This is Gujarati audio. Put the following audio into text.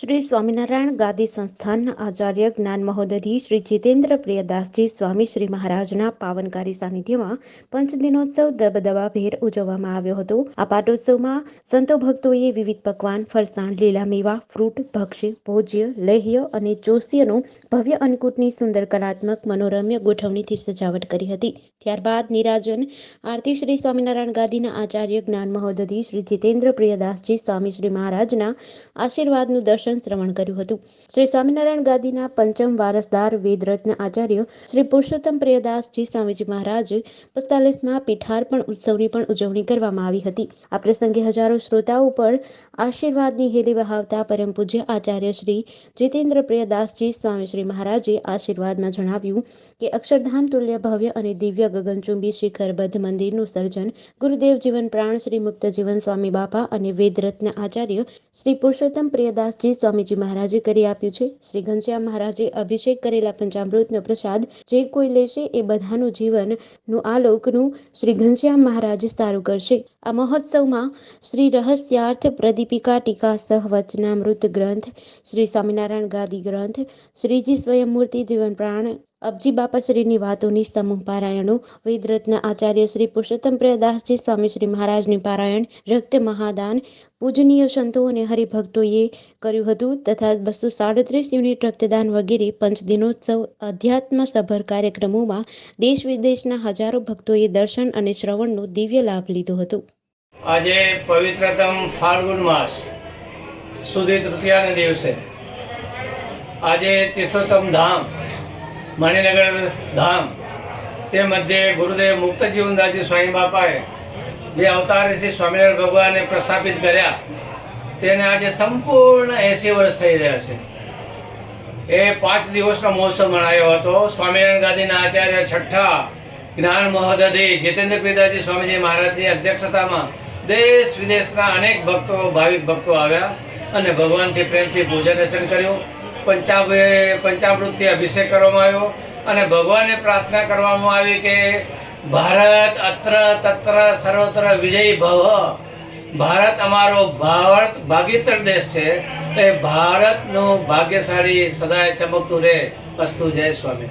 શ્રી સ્વામિનારાયણ ગાદી સંસ્થાનના આચાર્ય જ્ઞાન મહોદધી શ્રી જીતેન્દ્ર પ્રિયદાસજી સ્વામી શ્રી મહારાજના પાવનકારી સાનિધ્યમાં પંચદિનોત્સવ દબદબા ભેર ઉજવવામાં આવ્યો હતો. આ પાટોત્સવમાં સંતો ભક્તોએ વિવિધ પકવાન, ફરસાણ, લીલા મેવા, ફ્રૂટ, ભક્ષ્ય, ભોજ્ય, લેહ્ય અને જોશીયનું ભવ્ય અન્નકૂટની સુંદર કલાત્મક મનોરમ્ય ગોઠવણીથી સજાવટ કરી હતી. ત્યારબાદ નિરાજન આરતી શ્રી સ્વામિનારાયણ ગાદીના આચાર્ય જ્ઞાન મહોદધી શ્રી જીતેન્દ્ર પ્રિયદાસજી સ્વામી શ્રી મહારાજના આશીર્વાદનું દર્શન શ્રવણ કર્યું હતું. શ્રી સ્વામિનારાયણ ગાદીના પંચમ વારસદાર વેદરત્ન આચાર્ય શ્રી પુરુષોત્તમ પ્રિયદાસજી સ્વામીજી મહારાજ પિસ્તાલીસમાં પીઠાર્પણ ઉત્સવની પણ ઉજવણી કરવામાં આવી હતી. આ પ્રસંગે હજારો શ્રોતાઓ પર આશીર્વાદની હેલી વહાવતા પરમ પૂજ્ય આચાર્ય શ્રી જીતેન્દ્ર પ્રિયદાસજી સ્વામી શ્રી મહારાજે આશીર્વાદમાં જણાવ્યું કે અક્ષરધામ તુલ્ય ભવ્ય અને દિવ્ય ગગનચુંબી શિખરબદ્ધ મંદિરનું સર્જન ગુરુદેવ જીવન પ્રાણ શ્રી મુક્ત જીવન સ્વામી બાપા અને વેદરત્ન આચાર્ય શ્રી પુરુષોત્તમ પ્રિયદાસજી સ્વામીજી મહારાજે કરી આપ્યું છે. શ્રી ઘનશ્યામ મહારાજે અભિષેક કરેલા પંચામૃતનો પ્રસાદ જે કોઈ લેશે એ બધાનું જીવનનું લોકનું શ્રી ઘનશ્યામ મહારાજ સારું કરશે. આ મહોત્સવમાં શ્રી રહસ્યાર્થ પ્રદીપિકા ટીકા સહ વચનામૃત ગ્રંથ, શ્રી સ્વામિનારાયણ ગાદી ગ્રંથ, શ્રીજી સ્વયંમૂર્તિ જીવન પ્રાણ અબજી બાપાશ્રીની વાતોની સમૂહ પારાયણો. વેદરત્ન આચાર્ય શ્રી પુરુષોત્તમ પ્રિયદાસજી સ્વામી શ્રી મહારાજની પારાયણ, રક્ત મહાદાન, પૂજનીય સંતો અને હરિભક્તોએ કર્યું હતું તથા બસો સાડત્રીસ યુનિટ રક્તદાન વગેરે પંચદિનોત્સવ અધ્યાત્મ સભર કાર્યક્રમોમાં દેશ વિદેશના હજારો ભક્તોએ દર્શન અને શ્રવણનો દિવ્ય લાભ લીધો હતો. આજે પવિત્રતમ ફાલ્ગુન માસ સુધી તૃતીયાના દિવસે. આજે તીર્થોત્તમ ધામ મણિનગર ધામ, તે મધ્યે ગુરુદેવ મુક્ત જીવનદાસજી સ્વામી બાપાએ જે અવતાર શ્રી સ્વામિનારાયણ ભગવાને પ્રસ્થાપિત કર્યા, તેને આજે સંપૂર્ણ એંસી વર્ષ થઈ રહ્યા છે. એ પાંચ દિવસનો મહોત્સવ મનાયો હતો. સ્વામિનારાયણ ગાંધીના આચાર્ય છઠ્ઠા જ્ઞાન મહોદધિ જીતેન્દ્ર પિતાજી સ્વામીજી મહારાજની અધ્યક્ષતામાં દેશ વિદેશના અનેક ભક્તો, ભાવિક ભક્તો આવ્યા અને ભગવાનથી પ્રેમથી પૂજન અર્ચન કર્યું. પંચાબ પંચામૃતથી અભિષેક કરવામાં આવ્યો અને ભગવાનને પ્રાર્થના કરવામાં આવી કે ભારત અત્ર તત્ર સર્વત્ર વિજયી ભવ. ભારત અમારો ભારત ભાગીતર દેશ છે. એ ભારતનું ભાગ્યશાળી સદાય ચમકતું રહે. અસ્તુ જય સ્વામી